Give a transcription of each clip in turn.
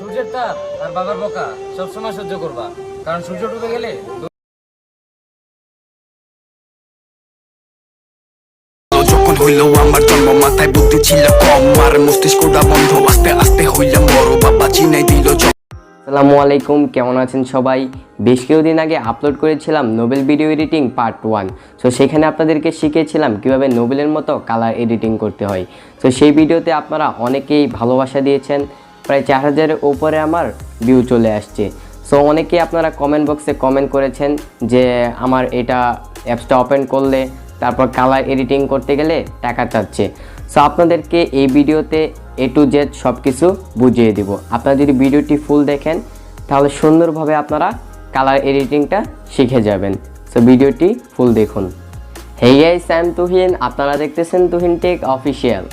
সূর্যের তাপ আর বাবার বকা সবসময় সহ্য করবা। কারণ সূর্য ডুবে গেলে যখন হইল আমার জন্ম মাথায় বুদ্ধি ছিল কম। আর মস্তিষ্কটা বন্ধ আস্তে আস্তে হইলাম বড়। বাবা চিনাই দিল আসসালামু আলাইকুম কেমন আছেন সবাই? বেশ কিছুদিন আগে আপলোড করেছিলাম mobile video editing part one so সেখানে আপনাদেরকে শিখিয়েছিলাম কীভাবে নোবেলের মতো কালার এডিটিং করতে হয়। তো সেই ভিডিওতে আপনারা অনেকেই ভালোবাসা দিয়েছেন। প্রায় চার হাজারের উপরে আমার ভিউ চলে আসছে। সো অনেকেই আপনারা কমেন্ট বক্সে কমেন্ট করেছেন যে আমার এটা অ্যাপসটা ওপেন করলে, তারপর কালার এডিটিং করতে গেলে টাকা চাচ্ছে। সো আপনাদেরকে এই ভিডিওতে এ টু জেড সব কিছু বুঝিয়ে দিব। আপনারা যদি ভিডিওটি ফুল দেখেন, তাহলে সুন্দরভাবে আপনারা কালার এডিটিংটা শিখে যাবেন। সো ভিডিওটি ফুল দেখুন। হেই আই এম তুহিন আপনারা দেখতেছেন Tuhin tech official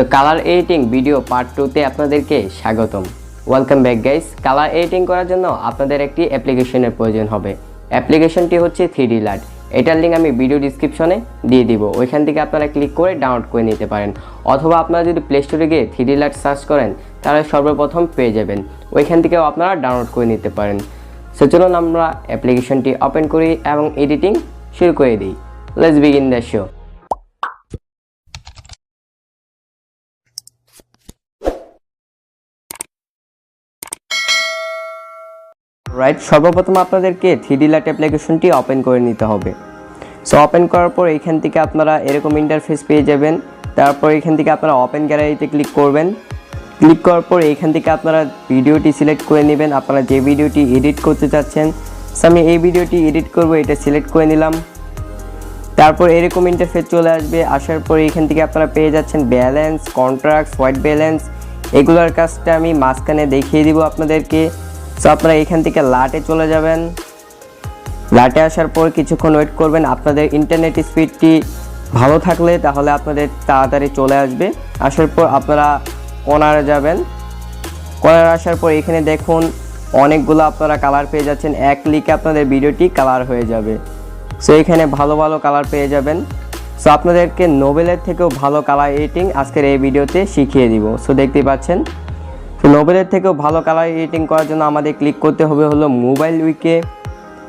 so colour editing video part টুতে আপনাদেরকে স্বাগতম। Welcome back guys colour editing করার জন্য আপনাদের একটি অ্যাপ্লিকেশনের প্রয়োজন হবে। অ্যাপ্লিকেশনটি হচ্ছে থ্রি ডি লাইট এটার লিঙ্ক আমি ভিডিও ডিসক্রিপশনে দিয়ে দিব। ওইখান থেকে আপনারা ক্লিক করে ডাউনলোড করে নিতে পারেন। অথবা আপনারা যদি প্লে স্টোরে গিয়ে থ্রি ডি লাইট সার্চ করেন, তাহলে সর্বপ্রথম পেয়ে যাবেন। ওইখান থেকেও আপনারা ডাউনলোড করে নিতে পারেন। সো চলুন আমরা অ্যাপ্লিকেশনটি ওপেন করি এবং এডিটিং শুরু করে দিই। Let's begin the show right সর্বপ্রথম আপনাদেরকে থ্রি লাইট অ্যাপ্লিকেশনটি ওপেন করে নিতে হবে। সো ওপেন করার পর এইখান থেকে আপনারা এরকম ইন্টারফেস পেয়ে যাবেন। তারপর এখান থেকে আপনারা ওপেন গ্যালারিতে ক্লিক করবেন। ক্লিক করার পর এইখান থেকে আপনারা ভিডিওটি সিলেক্ট করে নেবেন। আপনারা যে ভিডিওটি এডিট করতে চাচ্ছেন সো আমি এই ভিডিওটি এডিট করব, এটা সিলেক্ট করে নিলাম। তারপর এরকম ইন্টারফেস চলে আসবে। আসার পর এখান থেকে আপনারা পেয়ে যাচ্ছেন ব্যালেন্স কন্ট্রাক্ট হোয়াইট ব্যালেন্স এগুলোর কাজটা আমি মাঝখানে দেখিয়ে দিব আপনাদেরকে। সো আপনারা এখান থেকে লাটে চলে যাবেন। লাটে আসার পর কিছুক্ষণ ওয়েট করবেন। আপনাদের ইন্টারনেট স্পিডটি ভালো থাকলে তাহলে আপনাদের তাড়াতাড়ি চলে আসবে। আসার পর আপনারা কর্নারে যাবেন। কর্নারে আসার পর এখানে দেখুন, অনেকগুলো আপনারা কালার পেয়ে যাচ্ছেন। এক ক্লিকে আপনাদের ভিডিওটি কালার হয়ে যাবে। সো এখানে ভালো ভালো কালার পেয়ে যাবেন। সো আপনাদেরকে নোবেলের থেকেও ভালো কালার এডিটিং আজকের এই ভিডিওতে শিখিয়ে দিব। সো দেখতেই পাচ্ছেন নোবেলের থেকেও ভালো কালার এডিটিং করার জন্য আমাদের ক্লিক করতে হবে হলো মোবাইল উইকে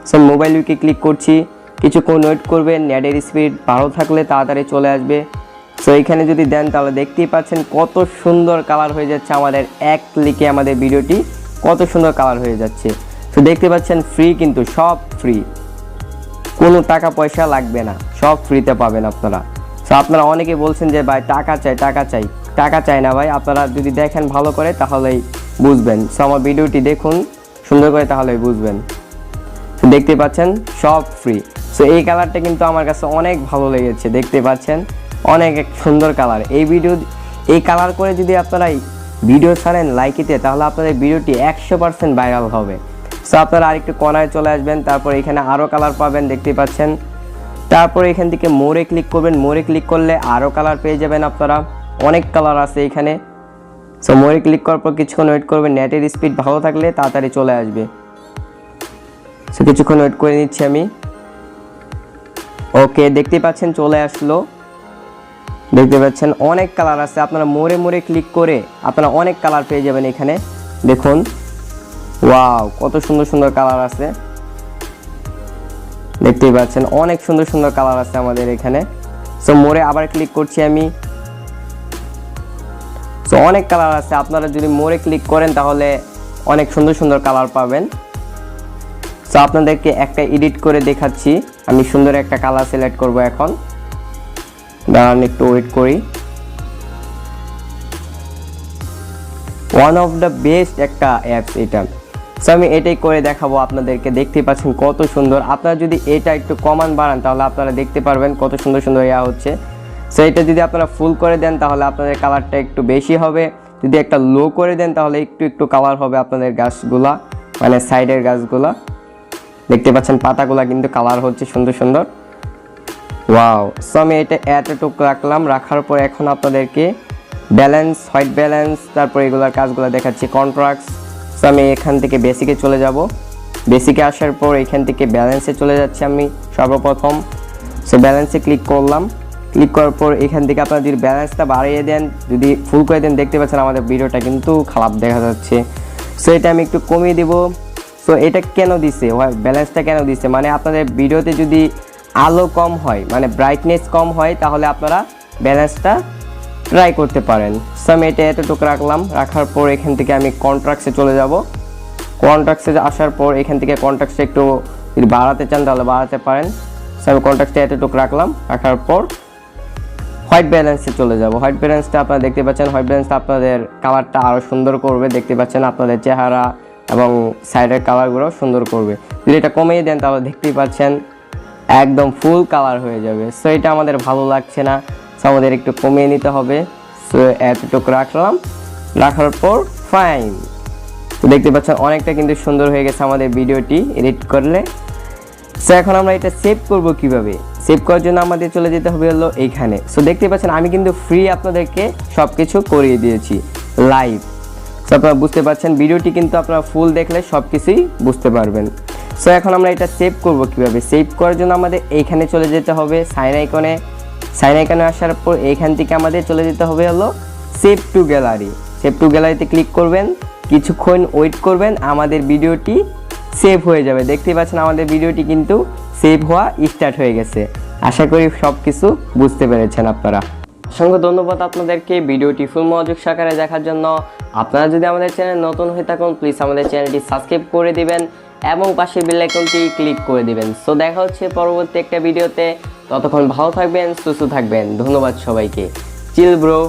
সো মোবাইল উইকে ক্লিক করছি। কিছুক্ষণ ওয়েট করবেন নেটের স্পিড ভালো থাকলে তাড়াতাড়ি চলে আসবে। সো এখানে যদি দেন তাহলে দেখতেই পাচ্ছেন কত সুন্দর কালার হয়ে যাচ্ছে আমাদের এক ক্লিকে আমাদের ভিডিওটি। কত সুন্দর কালার হয়ে যাচ্ছে। তো দেখতে পাচ্ছেন ফ্রি কিন্তু সব ফ্রি কোনো টাকা পয়সা লাগবে না, সব ফ্রিতে পাবেন আপনারা। সো আপনারা অনেকে বলছেন যে, ভাই, টাকা চাই টাকা চাই। টাকা চাই না ভাই। আপনারা যদি দেখেন ভালো করে, তাহলেই বুঝবেন। সো আমার ভিডিওটি দেখুন, সুন্দর করে তাহলেই বুঝবেন। দেখতে পাচ্ছেন, সব ফ্রি সো এই কালারটা কিন্তু আমার কাছে অনেক ভালো লেগেছে, দেখতে পাচ্ছেন? অনেক এক সুন্দর কালার এই ভিডিও এই কালার করে যদি আপনারা ভিডিও ছাড়েন লাইকিতে তাহলে আপনাদের ভিডিওটি একশো পার্সেন্ট ভাইরাল হবে। সো আপনারা আরেকটু কর্নারে চলে আসবেন, তারপর এখানে আরও কালার পাবেন, দেখতে পাচ্ছেন? তারপর এখান থেকে মোড়ে ক্লিক করবেন। মোড়ে ক্লিক করলে আরও কালার পেয়ে যাবেন আপনারা। অনেক কালার আছে এখানে। সো মোড়ে ক্লিক করার পর কিছুক্ষণ ওয়েট করবেন নেটের স্পিড ভালো থাকলে তাড়াতাড়ি চলে আসবে। সো কিছুক্ষণ ওয়েট করে নিচ্ছি আমি। ওকে দেখতে পাচ্ছেন চলে আসলো। দেখতে পাচ্ছেন অনেক কালার আছে। আপনারা মোড়ে মোড়ে ক্লিক করে আপনারা অনেক কালার পেয়ে যাবেন এখানে। দেখুন। ওয়াও কত সুন্দর সুন্দর কালার আছে। দেখতেই পাচ্ছেন অনেক সুন্দর সুন্দর কালার আছে আমাদের এখানে। সো মোড়ে আবার ক্লিক করছি আমি। সো অনেক কালার আছে। আপনারা যদি মোড়ে ক্লিক করেন, তাহলে অনেক সুন্দর সুন্দর কালার পাবেন। সো আপনাদেরকে একটা এডিট করে দেখাচ্ছি। আমি সুন্দর একটা কালার সিলেক্ট করব এখন। দাঁড়ান, একটু ওয়েট করি। ওয়ান অফ দ্য বেস্ট একটা অ্যাপস এটা। সো আমি এটাই করে দেখাবো আপনাদেরকে। দেখতে পাচ্ছেন কত সুন্দর। আপনারা যদি এটা একটু কমান বাড়ান, তাহলে আপনারা দেখতে পারবেন কত সুন্দর সুন্দর ইয়া হচ্ছে। সো এটা যদি আপনারা ফুল করে দেন, তাহলে আপনাদের কালারটা একটু বেশি হবে। যদি একটা লো করে দেন, তাহলে একটু একটু কালার হবে আপনাদের গাছগুলা মানে সাইডের গাছগুলা। দেখতে পাচ্ছেন, পাতাগুলা কিন্তু কালার হচ্ছে সুন্দর সুন্দর। ওয়াও সো আমি এটা এতটুক রাখলাম। রাখার পর এখন আপনাদেরকে ব্যালেন্স হোয়াইট ব্যালেন্স তারপর এগুলোর কাজগুলো দেখাচ্ছি কন্ট্রাক্টস সো আমি এখান থেকে বেসিকে চলে যাব। বেসিকে আসার পর এখান থেকে ব্যালেন্সে চলে যাচ্ছি আমি সর্বপ্রথম। সো ব্যালেন্সে ক্লিক করলাম। ক্লিক করার পর এখান থেকে আপনারা যদি ব্যালেন্সটা বাড়িয়ে দেন, যদি ফুল করে দেন, দেখতে পাচ্ছেন আমাদের ভিডিওটা কিন্তু খারাপ দেখা যাচ্ছে। সো এটা আমি একটু কমিয়ে দিব। সো এটা কেন দিছে? ব্যালেন্সটা কেন দিছে? মানে আপনাদের ভিডিওতে যদি আলো কম হয় মানে ব্রাইটনেস কম হয়, তাহলে আপনারা ব্যালেন্সটা ট্রাই করতে পারেন। সো আমি এটা এতটুকু রাখলাম। রাখার পর এখান থেকে আমি কন্ট্রাক্টসে চলে যাব। কন্ট্রাক্টসে আসার পর এখান থেকে কন্ট্রাক্টসটা একটু যদি বাড়াতে চান, তাহলে বাড়াতে পারেন। সো আমি কন্ট্রাক্টটা এতটুকু রাখলাম। রাখার পর হোয়াইট ব্যালেন্সে চলে যাব। হোয়াইট ব্যালেন্সটা আপনারা দেখতে পাচ্ছেন। হোয়াইট ব্যালেন্সটা আপনাদের কালারটা আরও সুন্দর করবে। দেখতে পাচ্ছেন আপনাদের চেহারা এবং সাইডের কালারগুলো সুন্দর করবে। যদি এটা কমিয়ে দেন, তাহলে দেখতেই পাচ্ছেন একদম ফুল কালার হয়ে যাবে। সো এটা আমাদের ভালো লাগছে না। সো আমাদের একটু কমিয়ে নিতে হবে। সো এতটুকু রাখলাম। রাখার পর ফাইন তো দেখতে পাচ্ছেন, অনেকটা কিন্তু সুন্দর হয়ে গেছে আমাদের ভিডিওটি এডিট করলে। সো এখন আমরা এটা সেভ করব কীভাবে? সেভ করার জন্য আমাদের চলে যেতে হবে হলো এইখানে। সো দেখতে পাচ্ছেন, আমি কিন্তু ফ্রি আপনাদেরকে সব কিছু করিয়ে দিয়েছি লাইভ সো আপনারা বুঝতে পারছেন, ভিডিওটি কিন্তু আপনারা ফুল দেখলে সব কিছুই বুঝতে পারবেন। সো এখন আমরা এটা সেভ করব কীভাবে? সেভ করার জন্য আমাদের এইখানে চলে যেতে হবে সাইন আইকনে সাইন আইকনে আসার পর এইখান থেকে আমাদের চলে যেতে হবে হলো save to gallery save to গ্যালারিতে ক্লিক করবেন, কিছুক্ষণ ওয়েট করবেন, আমাদের ভিডিওটি সেভ হয়ে যাবে। দেখতেই পাচ্ছেন, আমাদের ভিডিওটি কিন্তু সেভ হওয়া স্টার্ট হয়ে গেছে। আশা করি সব কিছু বুঝতে পেরেছেন আপনারা। অসংখ্য ধন্যবাদ আপনাদেরকে ভিডিওটি ফুল মনোযোগ সহকারে দেখার জন্য। আপনারা যদি আমাদের চ্যানেল নতুন হয়ে থাকুন প্লিজ আমাদের চ্যানেলটি সাবস্ক্রাইব করে দিবেন এবং পাশে বেল ক্লিক করে দিবেন। সো দেখা হচ্ছে পরবর্তী একটা ভিডিওতে। ততক্ষণ ভালো থাকবেন, সুস্থ থাকবেন। ধন্যবাদ সবাইকে। চিল ব্রো